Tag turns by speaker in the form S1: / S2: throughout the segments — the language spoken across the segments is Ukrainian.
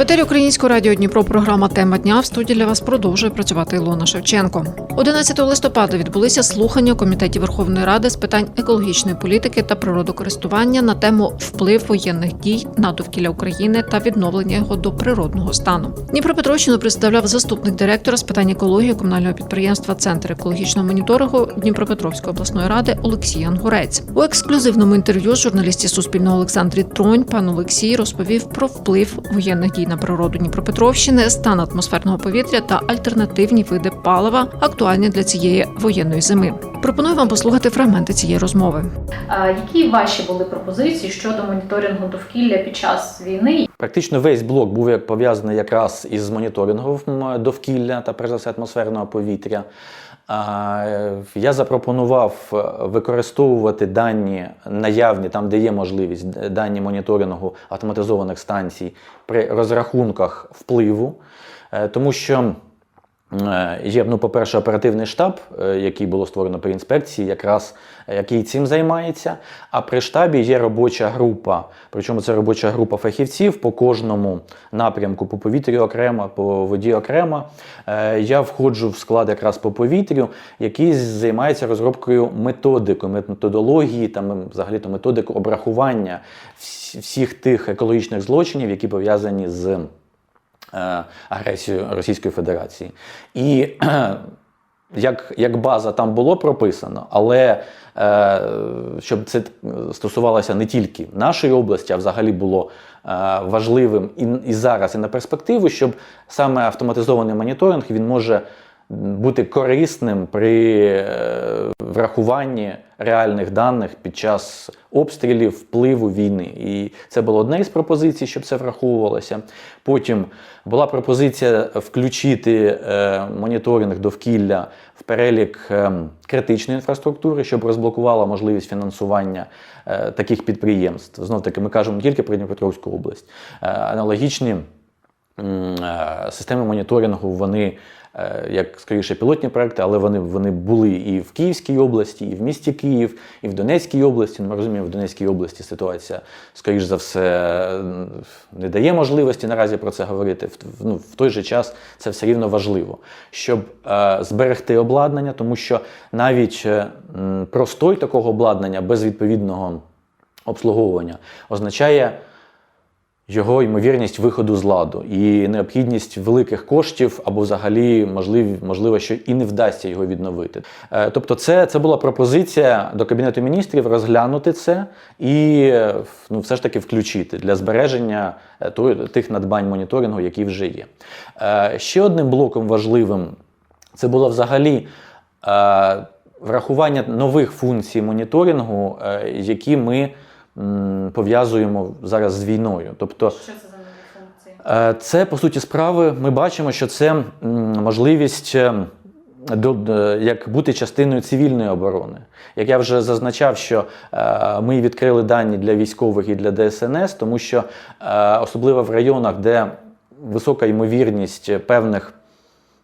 S1: В етері Українського радіо Дніпро програма Тема дня в студії для вас продовжує працювати Ілона Шевченко. 11 листопада відбулися слухання у Верховної Ради з питань екологічної політики та природокористування на тему вплив воєнних дій на довкілля України та відновлення його до природного стану. Дніпропетровщину представляв заступник директора з питань екології комунального підприємства Центр екологічного моніторингу Дніпропетровської обласної ради Олексій Ангурець. У ексклюзивному інтерв'ю з журналісті Суспільного Олександрі Тронь пан Олексій розповів про вплив воєнних дій на природу Дніпропетровщини, стан атмосферного повітря та альтернативні види палива, актуальні для цієї воєнної зими. Пропоную вам послухати фрагменти цієї розмови.
S2: А Які ваші були пропозиції щодо моніторингу довкілля під час війни?
S3: Практично весь блок був як- пов'язаний якраз із моніторингом довкілля та перш за все атмосферного повітря. Я запропонував е, використовувати дані наявні, там де є можливість, дані моніторингу автоматизованих станцій при розрахунках впливу, Е, тому що Є, ну, по-перше, оперативний штаб, е, який було створено при інспекції, якраз е, який цим займається. А при штабі є робоча група. Причому це робоча група фахівців по кожному напрямку, по повітрю окремо, по воді окремо. Е, Я входжу в склад якраз по повітрю, який займається розробкою методики, методології, там взагалі то методику обрахування всіх тих екологічних злочинів, які пов'язані з е, агресію Російської Федерації. І як, як база там було прописано, але е, щоб це стосувалося не тільки нашої області, а взагалі було е, важливим і, і зараз, і на перспективу, щоб саме автоматизований моніторинг він може бути корисним при е, врахуванні реальних даних під час обстрілів, впливу війни. І це було одне із пропозицій, щоб це враховувалося. Потім була пропозиція включити е, моніторинг довкілля в перелік е, критичної інфраструктури, щоб розблокувала можливість фінансування таких підприємств. Знов таки, ми кажемо не тільки про Дніпропетровську область, аналогічні системи моніторингу, вони, як скоріше, пілотні проекти, але вони, вони були і в Київській області, і в місті Київ, і в Донецькій області. Ну, Ми розуміємо, в Донецькій області ситуація, скоріш за все, не дає можливості наразі про це говорити. В, в- ну, в той же час це все рівно важливо, щоб е, зберегти обладнання, тому що навіть е, простой такого обладнання без відповідного обслуговування означає його ймовірність виходу з ладу і необхідність великих коштів або взагалі можливо, можливо, що і не вдасться його відновити. Е, Тобто, це, це була пропозиція до Кабінету міністрів розглянути це і ну, все ж таки включити для збереження е, тих надбань моніторингу, які вже є. Е, Ще одним блоком важливим це було взагалі. Врахування нових функцій моніторингу, які ми пов'язуємо зараз з війною. Тобто,
S2: Що це за?
S3: Е, Це по суті справи. Ми бачимо, що це можливість е, до, е, як бути частиною цивільної оборони. Як я вже зазначав, що е, ми відкрили дані для військових і для ДСНС, тому що е, особливо в районах, де висока ймовірність певних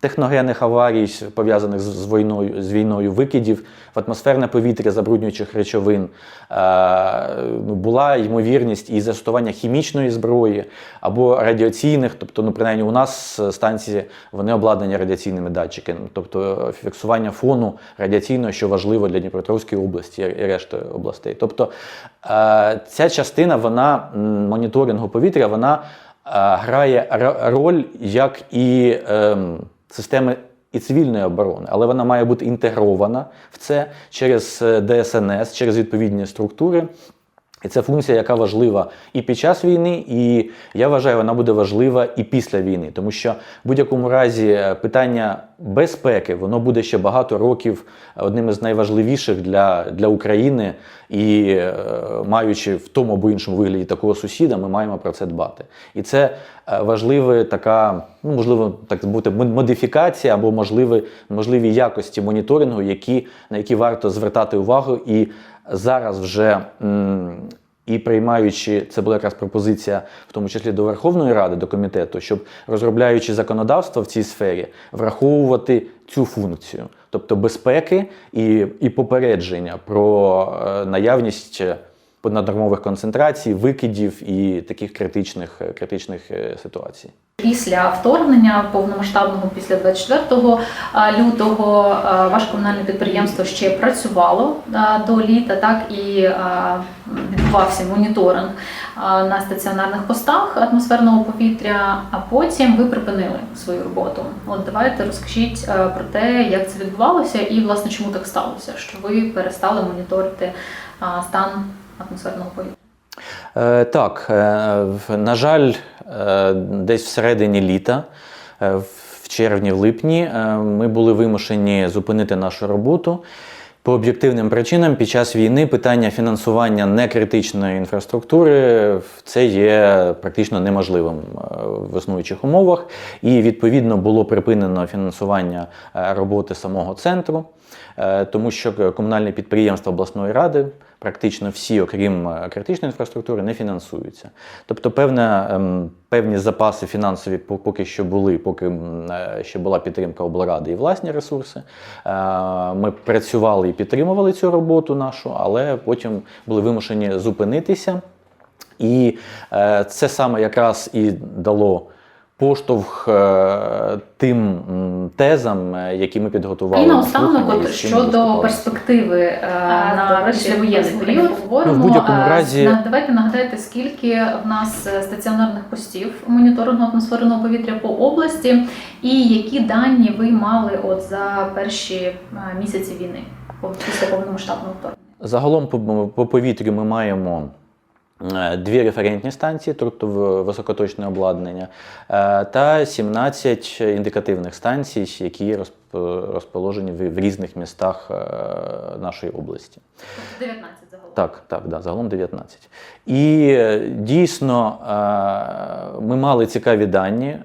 S3: техногенних аварій, пов'язаних з, війною, з війною викидів в атмосферне повітря забруднюючих речовин, ну, була ймовірність і застосування хімічної зброї або радіаційних, тобто, ну, принаймні, у нас е, станції вони обладнані радіаційними датчиками, тобто е, фіксування фону радіаційного, що важливо для Дніпропетровської області і решти областей. Тобто е, ця частина вона моніторингу повітря, вона грає роль як і ем, системи і цивільної оборони, але вона має бути інтегрована в це через е, ДСНС, через відповідні структури. І це функція, яка важлива і під час війни, і я вважаю, вона буде важлива і після війни, тому що в будь-якому разі е, питання безпеки, воно буде ще багато років одним із найважливіших для, для України. І е, маючи в тому або іншому вигляді такого сусіда, ми маємо про це дбати. І це е, важлива така, ну можливо, так бути модифікація або можливі, можливі якості моніторингу, які, на які варто звертати увагу. І зараз вже і приймаючи, це була якраз пропозиція, в тому числі до Верховної Ради, до комітету, щоб розробляючи законодавство в цій сфері, враховувати цю функцію, тобто безпеки і, і попередження про е, наявність наднормових концентрацій, викидів і таких критичних, критичних е, ситуацій.
S2: Після вторгнення повномасштабного, після 24 лютого, е, ваше комунальне підприємство ще працювало е, до літа, так і е, відбувався моніторинг е, на стаціонарних постах атмосферного повітря. А потім ви припинили свою роботу. От давайте розкажіть е, про те, як це відбувалося, і власне чому так сталося, що ви перестали моніторити е, стан атмосферного повітря.
S3: Е, так, е, на жаль, е, десь всередині літа, е, в червні, в липні, ми були вимушені зупинити нашу роботу. По об'єктивним причинам під час війни питання фінансування некритичної інфраструктури це є практично неможливим в існуючих умовах, і відповідно було припинено фінансування роботи самого центру, тому що комунальні підприємства обласної ради практично всі, окрім е, критичної інфраструктури, не фінансуються. Тобто, певна, ем, певні запаси фінансові поки що були, поки е, ще була підтримка облради і власні ресурси. Е, Ми працювали і підтримували цю роботу нашу, але потім були вимушені зупинитися. І це саме якраз і дало поштовх е, тим тезам, е, які ми підготували.
S2: І
S3: на
S2: наостанок, от щодо перспективи е, на післявоєнний період говоримо.
S3: Ну, в будь-якому
S2: Е,
S3: разі-
S2: Давайте нагадайте, скільки в нас стаціонарних постів моніторингу атмосферного повітря по області, і які дані ви мали от за перші місяці війни після повномасштабного вторгнення?
S3: Загалом по, по повітрю ми маємо дві референтні станції, тобто високоточне обладнання, е, та 17 індикативних станцій, які розположені в, різних містах е, нашої області.
S2: Тобто 19 загалом.
S3: Так, так, да, загалом 19. І е, дійсно е, ми мали цікаві дані. Е,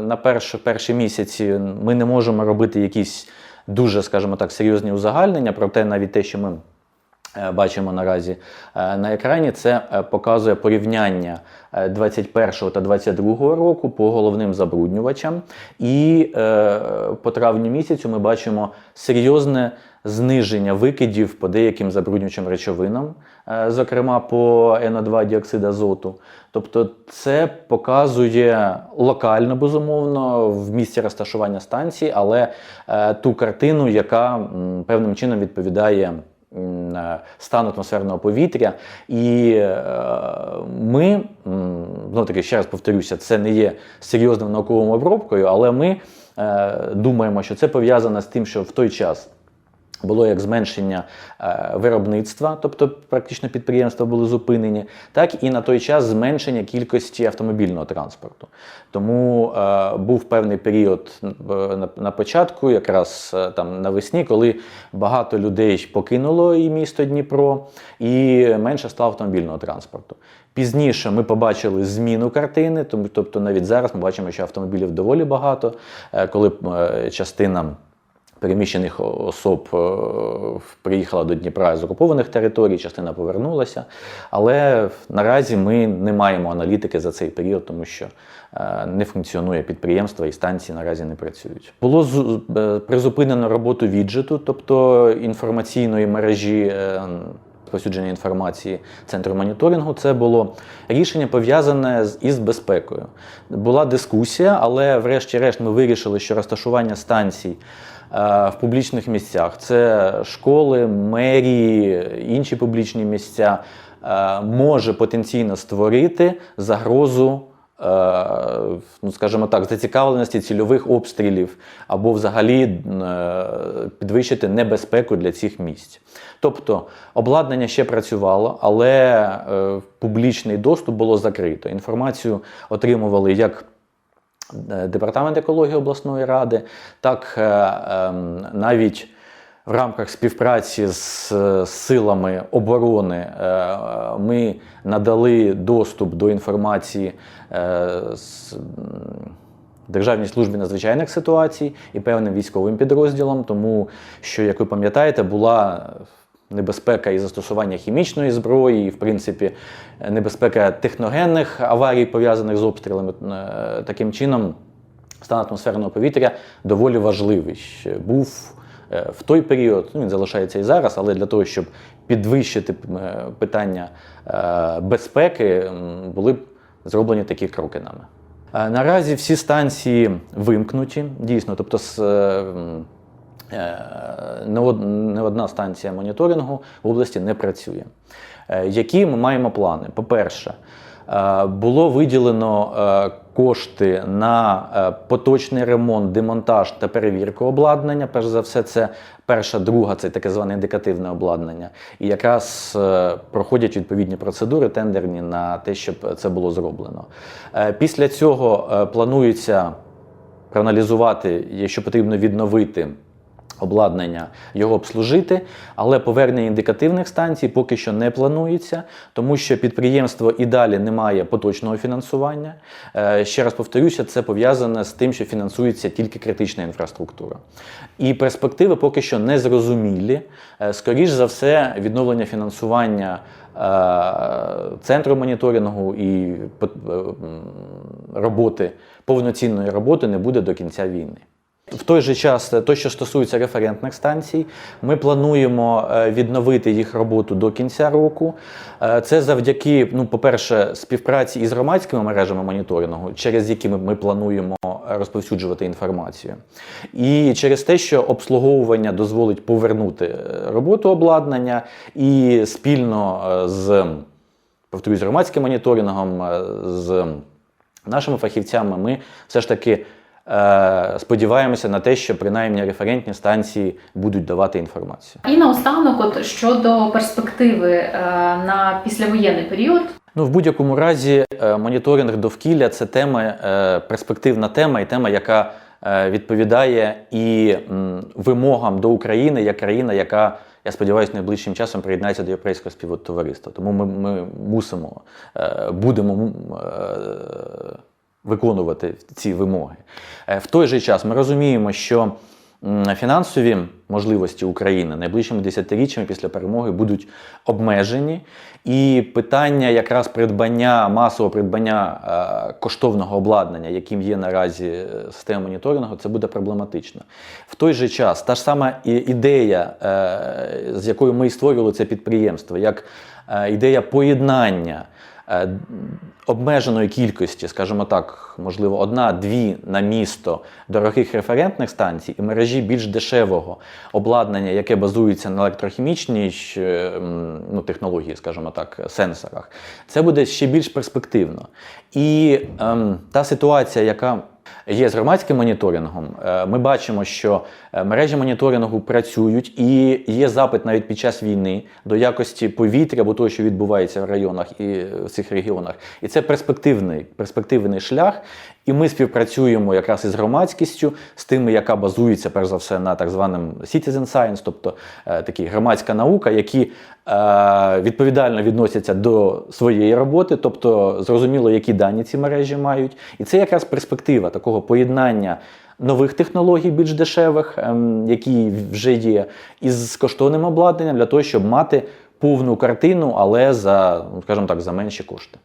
S3: На перші, перші місяці ми не можемо робити якісь дуже, скажімо так, серйозні узагальнення, проте навіть те, що ми е, бачимо наразі е, на екрані, це е, показує порівняння е, 21 та 22 року по головним забруднювачам. І е, по травню місяцю ми бачимо серйозне зниження викидів по деяким забруднюючим речовинам, е, зокрема по НО2 діоксид азоту. Тобто це показує локально, безумовно, в місці розташування станції, але е, ту картину, яка певним чином відповідає е, атмосферного повітря. І е, ми, ну таки ще раз повторюся, це не є серйозною науковою обробкою, але ми е, думаємо, що це пов'язано з тим, що в той час. Було як зменшення е, виробництва, тобто практично підприємства були зупинені, так і на той час зменшення кількості автомобільного транспорту. Тому е, був певний період е, на, на початку, якраз е, там навесні, коли багато людей покинуло і місто Дніпро, і менше стало автомобільного транспорту. Пізніше ми побачили зміну картини, тобто навіть зараз ми бачимо, що автомобілів доволі багато, коли частина переміщених особ е, приїхала до Дніпра з окупованих територій, частина повернулася. Але наразі ми не маємо аналітики за цей період, тому що е, не функціонує підприємство і станції наразі не працюють. Було е, призупинено роботу віджиту, тобто інформаційної мережі. Розповсюдження інформації центру моніторингу це було рішення пов'язане із безпекою. Була дискусія, але врешті-решт ми вирішили, що розташування станцій в публічних місцях це школи, мерії, інші публічні місця е, може потенційно створити загрозу. е, Ну, скажімо так, зацікавленості цільових обстрілів або взагалі е, підвищити небезпеку для цих місць. Тобто обладнання ще працювало, але е, публічний доступ було закрито. Інформацію отримували як е, департамент екології обласної ради, так е, ем, навіть в рамках співпраці з е, силами оборони е, ми надали доступ до інформації е, з, Державній службі надзвичайних ситуацій і певним військовим підрозділам, тому що, як ви пам'ятаєте, була небезпека і застосування хімічної зброї, і, в принципі, небезпека техногенних аварій, пов'язаних з обстрілами. Е, Таким чином, стан атмосферного повітря доволі важливий. Був е, в той період, ну, він залишається і зараз, але для того, щоб підвищити е, питання безпеки, були б зроблені такі кроки нами. Наразі всі станції вимкнуті, дійсно, тобто з, не одна станція моніторингу в області не працює. Е, Які ми маємо плани? По-перше, е, було виділено е, кошти на е, поточний ремонт, демонтаж та перевірку обладнання. Перш за все, це перша, друга, це таке зване індикативне обладнання. І якраз е, проходять відповідні процедури тендерні на те, щоб це було зроблено. Е, Після цього е, планується проаналізувати, якщо потрібно відновити обладнання, його обслужити, але повернення індикативних станцій поки що не планується, тому що підприємство і далі не має поточного фінансування. Е, Ще раз повторюся, це пов'язане з тим, що фінансується тільки критична інфраструктура. І перспективи поки що не зрозумілі. Е, Скоріш за все, відновлення фінансування е, центру моніторингу і роботи, повноцінної роботи не буде до кінця війни. В той же час, е, то, що стосується референтних станцій, ми плануємо е, відновити їх роботу до кінця року. Е, Це завдяки, ну, по-перше, співпраці із громадськими мережами моніторингу, через які ми, плануємо розповсюджувати інформацію. І через те, що обслуговування дозволить повернути роботу обладнання і спільно з повторюсь, громадським моніторингом, з нашими фахівцями, ми все ж таки сподіваємося на те, що принаймні референтні станції будуть давати інформацію.
S2: І наостанок, от щодо перспективи е, на післявоєнний період,
S3: Ну, в будь-якому разі, е, моніторинг довкілля це тема, е, перспективна тема і тема, яка е, відповідає і вимогам до України як країна, яка, я сподіваюся, найближчим часом приєднається до європейського співтовариства. Тому ми, ми мусимо, е, будемо е, виконувати ці вимоги. Е, В той же час ми розуміємо, що фінансові можливості України найближчими десятиріччями після перемоги будуть обмежені, і питання якраз придбання, масового придбання е, коштовного обладнання, яким є наразі е, система моніторингу, це буде проблематично. В той же час та ж сама ідея, з якою ми і створювали це підприємство, як ідея поєднання обмеженої кількості, скажімо так, можливо, одна-дві на місто дорогих референтних станцій і мережі більш дешевого обладнання, яке базується на електрохімічній е, ну, технології, скажімо так, сенсорах, це буде ще більш перспективно. І ем, та ситуація, яка є з громадським моніторингом. Е, Ми бачимо, що е, мережі моніторингу працюють, і є запит навіть під час війни до якості повітря або того, що відбувається в районах і в цих регіонах. І це перспективний, перспективний шлях. І ми співпрацюємо якраз із громадськістю, з тими, яка базується перш за все на так званим citizen science, тобто е, такі громадська наука, які е, відповідально відносяться до своєї роботи, тобто зрозуміло, які дані ці мережі мають. І це якраз перспектива такого поєднання. Нових технологій більш дешевих, ем, які вже є, із коштовним обладнанням для того, щоб мати повну картину, але за, ну, скажімо так, за менші кошти.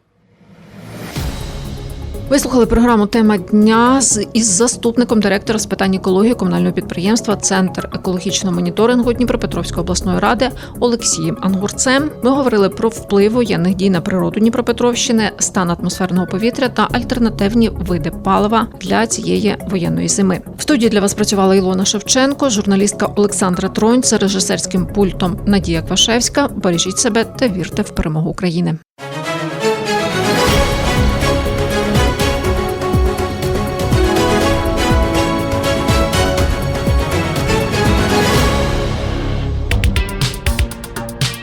S1: Ви слухали програму Тема дня з із заступником директора з питань екології комунального підприємства Центр екологічного моніторингу Дніпропетровської обласної ради Олексієм Ангурцем. Ми говорили про вплив воєнних дій на природу Дніпропетровщини, стан атмосферного повітря та альтернативні види палива для цієї воєнної зими. В студії для вас працювала Ілона Шевченко, журналістка Олександра Тронь за режисерським пультом Надія Квашевська. Бережіть себе та вірте в перемогу України.